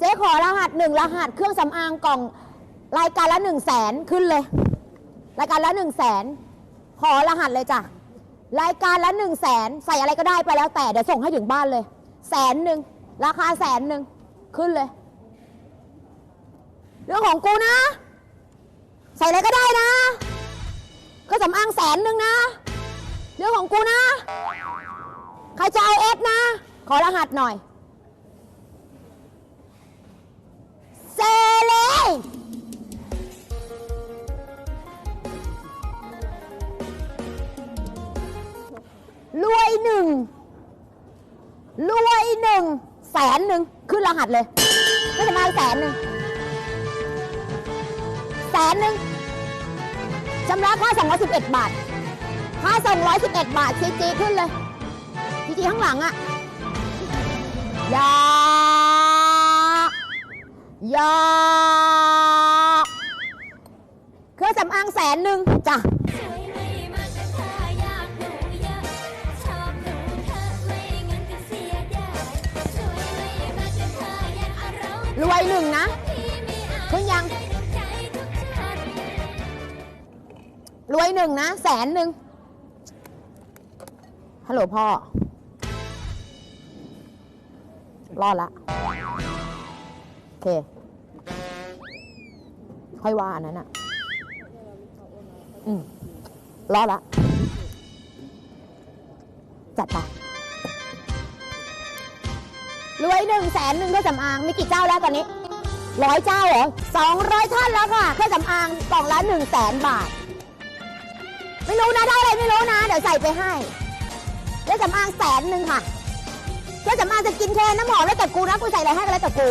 เจ๊ขอรหัสหนึ่งรหัสเครื่องสำอางกล่อง รายการละหนึ่งแสนขึ้นเลย รายการละหนึ่งแสนขอรหัสเลยจ้ะรายการละหนึ่งแสนใส่อะไรก็ได้ไปแล้วแต่เดี๋ยวส่งให้ถึงบ้านเลยแสนหนึ่งราคาแสนหนึ่งขึ้นเลย เรื่องของกูนะ ใส่อะไรก็ได้นะก็สำอางแสนหนึ่งนะ เรื่องของกูนะ ใครจะเอาเอสนะ ขอรหัสหน่อย เซเลง รวยหนึ่งรวยหนึ่งแสนหนึ่งขึ้นรหัสเลยไม่ทำไมแสนหนึ่งแสนหนึ่งชำระค่า 211 บาท ค่าส่ง111 บาทซีจีขึ้นเลยซีจีข้างหลังอะอย่า ย่าเครื่องสำอางแสนหนึ่งจ้ะรวยหนึ่งนะที่ไม่อาจขึ้นยัง รวยหนึ่งนะ แสนหนึ่งฮัลโหลพ่อ รอดละ เค ค่อยว่าอันนั้นอะ อืมรอดละ จัดไปรวยหนึ่งแสนหนึ่งเครื่องสำอาง มีกี่เจ้าแล้วตอนนี้ร้อยเจ้าเหรอสองร้อยท่านแล้วค่ะ เครื่องสำอางกล่องละหนึ่งแสนบาท ไม่รู้นะได้อะไรไม่รู้นะ เดี๋ยวใส่ไปให้ เครื่องสำอางแสนหนึ่งค่ะ เครื่องสำอางจะกินแค่น้ำหอมแล้วแต่กูนะ กูใส่อะไรให้ก็แล้วแต่กู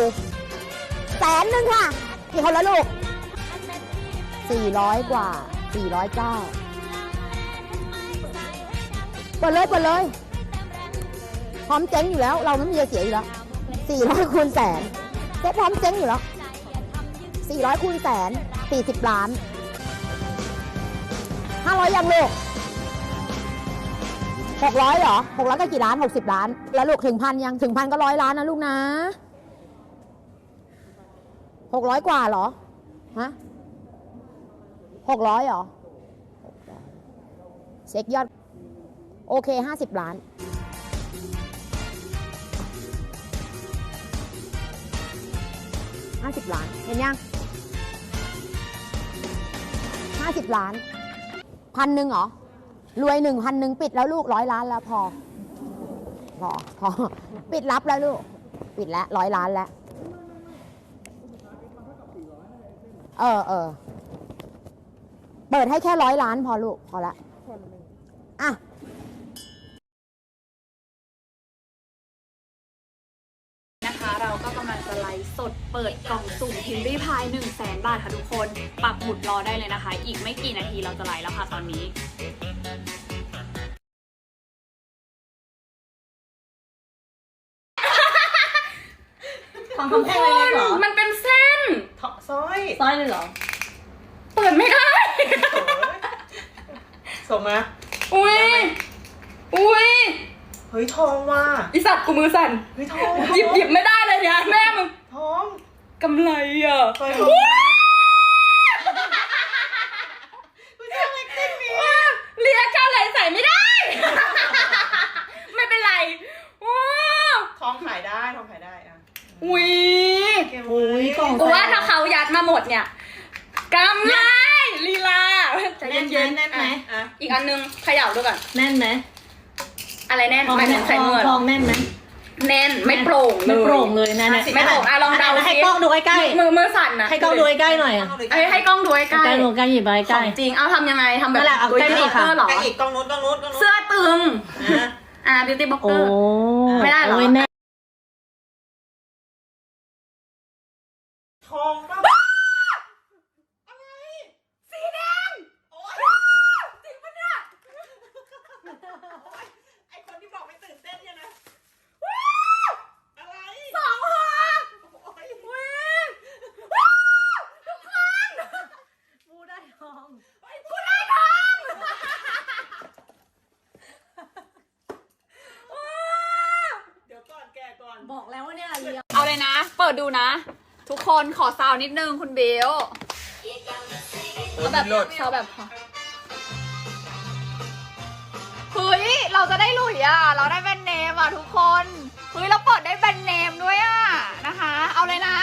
แสนหนึ่งค่ะกี่คนละลูกสี่ร้อยกว่าสี่ร้อยเจ้าเปิดเลยเปิดเลย พร้อมเจ๊งอยู่แล้ว เราไม่มีจะเสียอยู่แล้วสี่ร้อยคูณแสนเจ๊พร้อมเจ๊งอยู่แล้วสี่ร้อยคูณแสนสี่สิบล้านห้าร้อยยังลูกหกร้อยเหรอหกร้อยก็กี่ล้านหกสิบล้าน แล้วลูกถึงพันยัง ถึงพันก็ร้อยล้านนะลูกนะ หกร้อยกว่าเหรอ ฮะหกร้อยเหรอเช็คยอด โอเคห้าสิบล้าน ห้าสิบล้าน เห็นยังห้าสิบล้าน พันหนึ่งเหรอ รวยหนึ่งพันหนึ่งปิดแล้วลูกร้อยล้านแล้วพอ พอ พอ ปิดรับแล้วลูก ปิดแล้วร้อยล้านแล้ว เออเออเปิดให้แค่ร้อยล้านพอลูก พอละอะนะคะ เราก็กำลังจะไลฟ์สดเปิดกล่องสุ่มพิมพ์รีพาย1 0 0 0 0แสนบาทค่ะทุกคน ปักหมุดรอได้เลยนะคะ อีกไม่กี่นาทีเราจะไลฟ์แล้วค่ะตอนนี้ทองคำแท่งเล็กๆเหรอ มันเป็นเส้น ทองสร้อยสร้อยเลยเหรอ เปิดไม่ได้ส่งมา อุ้ย อุ้ยเฮ้ยทองว่ะอีสัตว์กูมือสั่น เฮ้ยทองหยิบหยิบไม่ได้เลยเนี่ยแม่มึงทองกำไรอะสร้อยทองกูชอบเล็กติ้งนี้เรียกเจ้าอะไรใส่ไม่ได้ ไม่เป็นไรโอ้ทองขายได้ทองขายได้อะอุ้ย เก็บโอ้ยกล่อง กูว่าถ้า เขายัดมาหมดเนี่ยกำไรลีลาใจแน่นไหมเย็นๆแน่นไหมอะอะอีกอันนึงเขย่าดูก่อนแน่นไหมอะไรแน่นทองหมายถึงใส่ทองเงินทองแน่นไหมแน่นไม่โปร่งเลยไม่โปร่งเลยนะเนี่ยไม่โปร่งอะลองเดาให้สิกล้องดูใกล้มือมือสั่นนะๆให้กล้องดูใกล้ๆหน่อยอะเอ้ยให้กล้องดูใกล้ใกล้ๆหนูใกล้หยิบไปๆใกขล้องจริงเอาทำยังไงทำแบบนั่นแหละเอาใกล้ๆค่ะเสื้อเหรอใกล้อีกกล้องนู้นกล้องนู้นกล้องนู้นเสื้อตึงอะอ่าบิวตี้บล็อกเกโอ้อร์ไม่ได้เหรอ โยแน่ ทองป่ะ สีแดง โอ๊ยจริงปะเนี่ยไอคนที่บอกไม่ตื่นเต้นเนี่ยนะอะไร สองหัว โอ๊ย ปูได้ทอง กูได้ทอง เดี๋ยวก่อนแกก่อน บอกแล้วว่าเนี่ยเรียว เอาเลย นะ เปิ ดดูนะ ทุกคนขอซาวนิดนึงคุณเบลโอ้เอาแบบยเลิศ ซาวแบบเฮ้ยเราจะได้หลุยอะ เราได้แบรนด์เนมอะทุกคนเฮ้ยเราเปิดได้แบรนด์เนมด้วยอะนะคะ เอาเลยนะ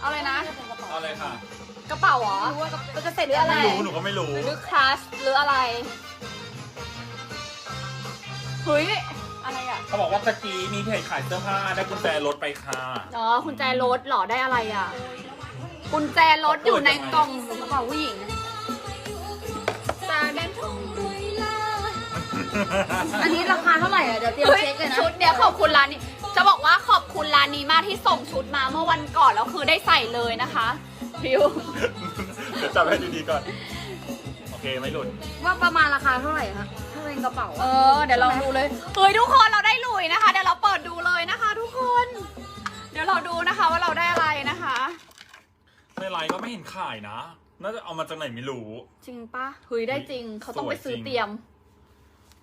เอาเลยนะ เอาเลยค่ะกระเป๋าเหรอเราจะเสร็จหรืออะไร ไม่รู้หนูก็ไม่รู้ หรือคลาสหรืออะไรเฮ้ยอะไรอะ เขาบอกว่าตะกี้มีเพจขายเสื้อผ้าได้กุญแจรถไปค่ะอ๋อกุญแจรถเหรอได้อะไรอะกุญแจรถอยู่ในกล่องกระเป๋าผู้หญิงตาแดนทุ่งอันนี้ราคาเท่าไหร่อะเดี๋ยวเตรียมเฮ้ยเช็คเลยนะชุดเนี้ยขอบคุณร้านนี้ จะบอกว่าขอบคุณร้านนี้มากที่ส่งชุดมาเมื่อวันก่อนแล้วคือได้ใส่เลยนะคะพิวเดี๋ยวจับให้ดีๆก่อน โอเคไม่หลุดว่าประมาณราคาเท่าไหร่คะ ถ้าเป็นกระเป๋าเออ เดี๋ยวลองดูเลย เฮ้ยทุกคนเราได้หลุยนะคะ เดี๋ยวเราเปิดดูเลยนะคะ ทุกคน เดี๋ยวเราดูนะคะว่าเราได้อะไรนะคะ ในไลน์ก็ไม่เห็นขายนะ น่าจะเอามาจากไหนไม่รู้ จริงปะเฮ้ยได้จริง เขาต้องไปซื้อเตรียม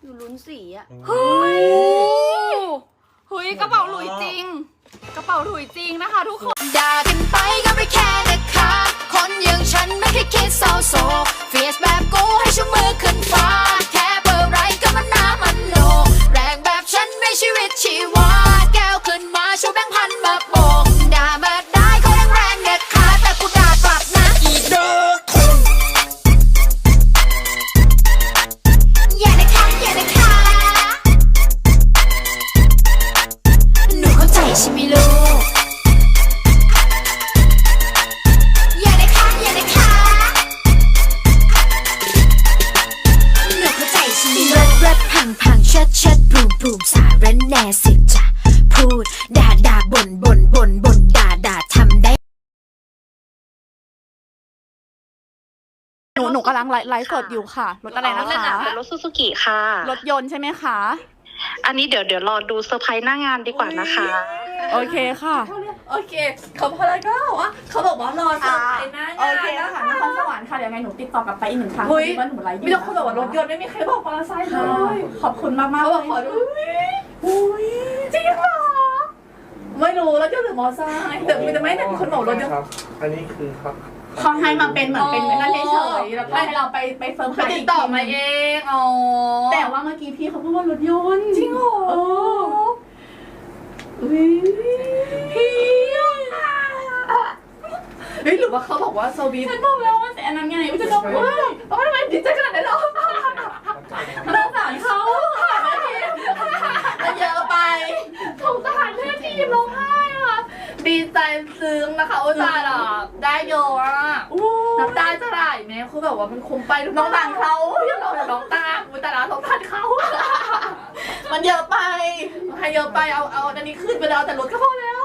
อยู่ลุ้นสีอะเฮ้ยเฮ้ยกระเป๋าหลุยจริง กระเป๋าหลุยจริงนะคะ ทุกคน ด่ากันไปก็ไม่แค่นะคะ คนอย่างฉันไม่เคยคิดเศร้าโศกเฟียสแบบกูให้ชูมือขึ้นฟ้า ชีวิตชีวา แก้วขึ้นมาชูแบงค์พันมาโบก พูด ด่าด่าบ่นบ่นบ่นบ่นด่าด่าทำได้ หนูหนูกำลังไลฟ์สดอยู่ค่ะ รถอะไรนะคะเป็นรถซูซูกิค่ะ รถยนต์ใช่ไหมคะ อันนี้เดี๋ยวเดี๋ยวรอดูเซอร์ไพรส์หน้างานดีกว่านะคะ โอเคค่ะ โอเคเขาพอแล้วก็บอกว่าเขาบอกว่ารอเซอร์ไพรส์หน้างานโอเคค่ะนครสวรรค์ค่ะเดี๋ยวไงหนูติดต่อกลับไปอีกหนึ่งครั้งเฮ้ย ว่าหนูไลฟ์มีแต่คนบอกว่ารถยนต์ไม่มีใครบอกมอเตอร์ไซค์เลค่ะยขอบคุณมากมากเขาบอกขอดูอุ้ยจริงเหรอ ไม่รู้รถยนต์หรือมอเตอร์ไซค์แต่มีแต่ไม่แต่มีคนบอกรถยนต์ครับ อันนี้คือครับเขาให้มาเป็นเหมือนเป็นนั่นเฉยๆแล้วก็ให้เราไปไปเฟิร์มเขาติดต่อมาเองอ๋อแต่ว่าเมื่อกี้พี่เขาพูดว่ารถยนต์จริงเหรอเอออุ้ยพี่เฮ้ยหรือว่าเขาบอกว่าโซบีฉันบอกแล้วว่าแต่อันนั้นไงว่าจะต้องว่าโอ้ยทำไมดีใจขนาดนั้นหรอ สงสารเขา มันเยอะไปสงสารแม่ทีมร้องไห้อะดีใจ ซึ้งนะคะอุตส่าห์แบบได้เยอะอะน้ำตาจะไหลแม่คือแบบว่ามันคุ้มไปทุกน้องตาลเขาอย่าเราน้องตาอุยตาลาสงสารเขา มันเยอะไปให้เยอะไปเอาเอาอันนี้ขึ้นไปแล้วแต่รถก็พอแล้ว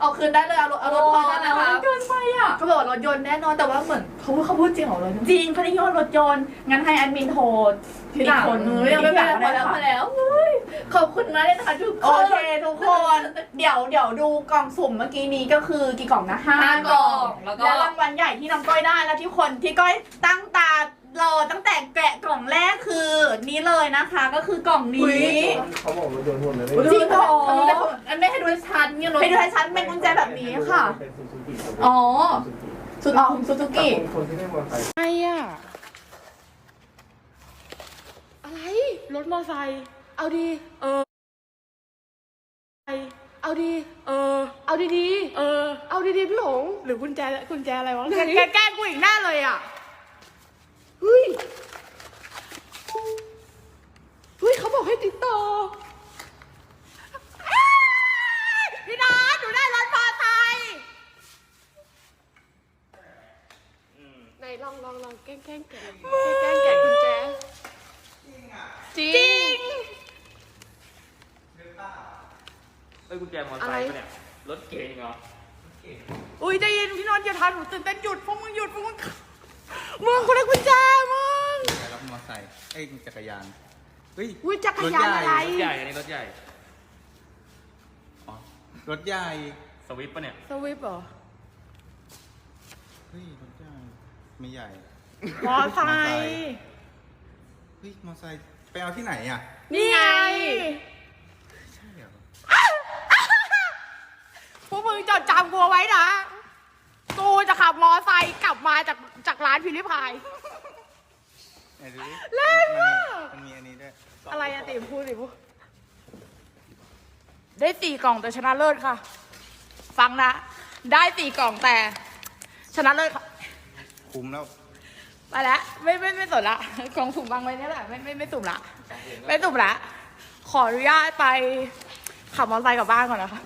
เอาคืนได้เลยเอารถเอารถพอนะคะเกินไปอะเขาบอกว่ารถยนต์แน่นอนแต่ว่าเหมือนเขาพูดเขาพูดจริงเหรอรถยนต์จริงเขาได้ยินว่ารถยนต์งั้นให้แอดมินโทรที่หลังอีกคนนึงยังไม่ที่เป็นหไรลังพอแล้วพอแล้วเฮ้ยขอบคุณมากเลยนะคะทุกคโอนเคทุกคน เดี๋ยวเดี๋ยวดูกล่องสุ่มเมื่อกี้นี้ก็คือกี่กล่องนะห้าห้ากล่องแล้วก็แล้วรางวัลใหญ่ที่น้องก้อยได้แล้วที่คนที่ก้อยตั้งตา รอตั้งแต่แกะกล่องแรกคือนี่เลยนะคะ ก็คือกล่องนี้เขาบอกรถยนต์หมดเลยจริงเหรอ อันนี้เลยอันไม่ให้ดูชันเนี่ยรถไปดูให้ฉันเป็นกุญแจแบบนี้ค่ะ เป็นซูซูกิอ๋อสุดอ๋อซูซูแต่กิคนคนที่ได้มอเตอร์ไซค์อะไรอะอะไร รถมอไซค์เอาดี เออเอาดี เออ เอาดีๆเออ เอาดีๆพี่หลง หรือกุญแจกุญแจอะไรวะแกแกล้งกูอีกหน้าเลยอะ เฮ้ย เฮ้ยเขาบอกให้ติดต่อพี่นัทหนูได้รถมอไซค์ไหนลองลองลองแกล้งแกล้งแกะแกล้งแกะกุญแจจริง เอ้ยกุญแจมอเตอร์ไซค์ปะเนี่ย รถเก๋งเหรอ อุ้ยใจเย็นพี่นนท์อย่าทำหนูตื่นเต้นหยุดพวกมึงหยุดพวกมึง มึงคนละกุญแจมึงรับมอไซค์เอ้ยจักรยานเฮ้ยอุ้ยจักรยานอะไร รถใหญ่อันนี้รถใหญ่ อ๋อรถใหญ่สวิปปะเนี่ย สวิปเหรอ เฮ้ยรถใหญ่ไม่ใหญ่ มอไซค์เฮ้ยมอไซค์ไปเอาที่ไหนอะนี่ไง ใช่เหรอำกูเอาไว้นะ กูจะขับมอไซค์กลับมาจากจากร้านพิลิพาย ไหนดูดิแรงมาก มันมีอันนี้ด้วยอะไรอะติ๋มพูดดิพูดได้สี่กล่องแต่ชนะเลิศค่ะ ฟังนะ ได้สี่กล่องแต่ ชนะเลิศค่ะ คุ้มแล้วไปแล้วไม่ไม่ไม่สนละกล่องสุ่มวางไว้เนี่ยแหละไม่ไม่ไม่สุ่มละไม่สุ่มละ ขออนุญาตไปขับมอเตอร์ไซค์กลับบ้านก่อนนะคะ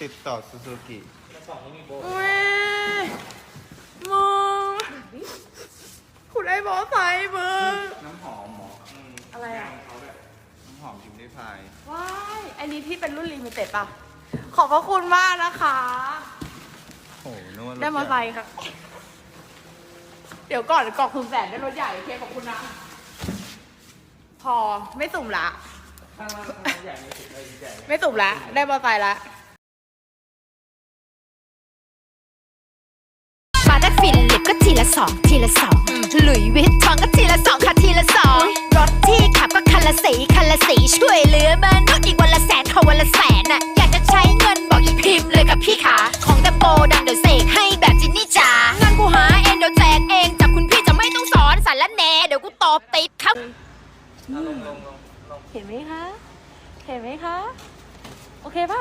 ติดต่อซูซูกิเว้ย มึงคุณไอ้มอเตอร์ไซค์มึง น้ำหอมหมออืมอะไรอะเขาแบบน้ำหอมพิมพ์ได้พายว้ายอันนี้ที่เป็นรุ่นลิมิเต็ดป่ะ ขอบพระคุณมากนะคะ โอ้โหนึกว่ารถได้มอเตอร์ไซค์ค่ะ เดี๋ยวก่อนกล่องคุณแสนได้รถใหญ่โอเคขอบคุณนะ พอไม่สุ่มละไม่สุ่มละ ได้มอเตอร์ไซค์ละ ก็ทีละสองทีละสองหลุยวิตทองก็ทีละสองค่ะทีละสองรถที่ขับก็คันละสีคันละสีช่วยเหลือมนุษย์อีกวันละแสนขอวันละแสนน่ะอยากจะใช้เงินบอกอีพิมพ์เลยกับพี่ขาของแต่โปรดังเดี๋ยวเสกให้แบบจินนี่จ๋างั้นกูหาเองเดี๋ยวแจกเองจากคุณพี่จะไม่ต้องสอนสารละแหน่เดี๋ยวกูตอบติดครับเห็นไหมคะ เห็นไหมคะ โอเคปะ